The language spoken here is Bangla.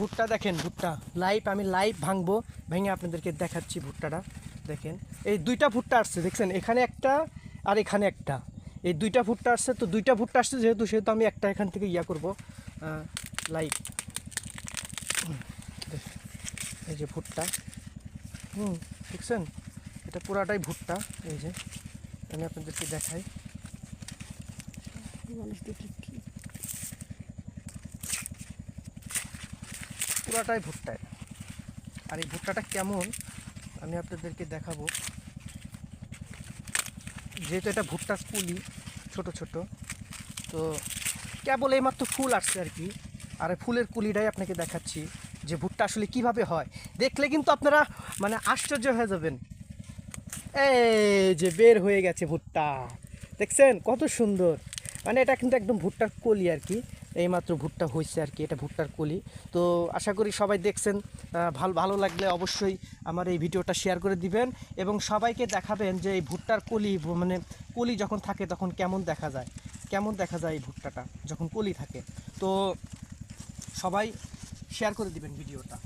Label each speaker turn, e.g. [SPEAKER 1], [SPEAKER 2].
[SPEAKER 1] ভুট্টা দেখেন, ভুট্টা। লাইভ আমি লাইভ ভাঙবো, ভেঙে আপনাদেরকে দেখাচ্ছি ভুট্টাটা। দেখেন, এই দুইটা ভুট্টা আসছে, দেখছেন? এখানে একটা আর এখানে একটা। এই দুইটা ভুট্টা আসছে, তো দুইটা ভুট্টা আসছে, যেহেতু, সেহেতু আমি একটা এখান থেকে ইয়া করব লাইভ এই যে ভুট্টা। হুম, দেখছেন? এটা পুরাটাই ভুট্টা, এই যে। আমি আপনাদেরকে দেখাই
[SPEAKER 2] মানুষ দেখি কি
[SPEAKER 1] পুরাটাই ভুট্টায় আর এই ভুট্টাটা কেমন, আমি আপনাদেরকে দেখাবো। যেহেতু এটা ভুট্টার কুলি, ছোট ছোট, তো কেবল এইমাত্র ফুল আসছে আর কি। আর ফুলের কুলিটাই আপনাকে দেখাচ্ছি, যে ভুট্টা আসলে কীভাবে হয়। দেখলে কিন্তু আপনারা মানে আশ্চর্য হয়ে যাবেন। এই যে বের হয়ে গেছে ভুট্টা। দেখছেন? কত সুন্দর। মানে এটা কিন্তু একদম ভুট্টার কলি আর কি। এইমাত্র ভুট্টা হয়েছে আর কি, এটা ভুট্টার কলি। তো আশা করি সবাই দেখছেন ভালো, ভালো লাগলে অবশ্যই আমার এই ভিডিওটা শেয়ার করে দিবেন এবং সবাইকে দেখাবেন যে এই ভুট্টার কলি মানে কলি যখন থাকে তখন কেমন দেখা যায়, কেমন দেখা যায় এই ভুট্টাটা যখন কলি থাকে। তো সবাই শেয়ার করে দিবেন ভিডিওটা।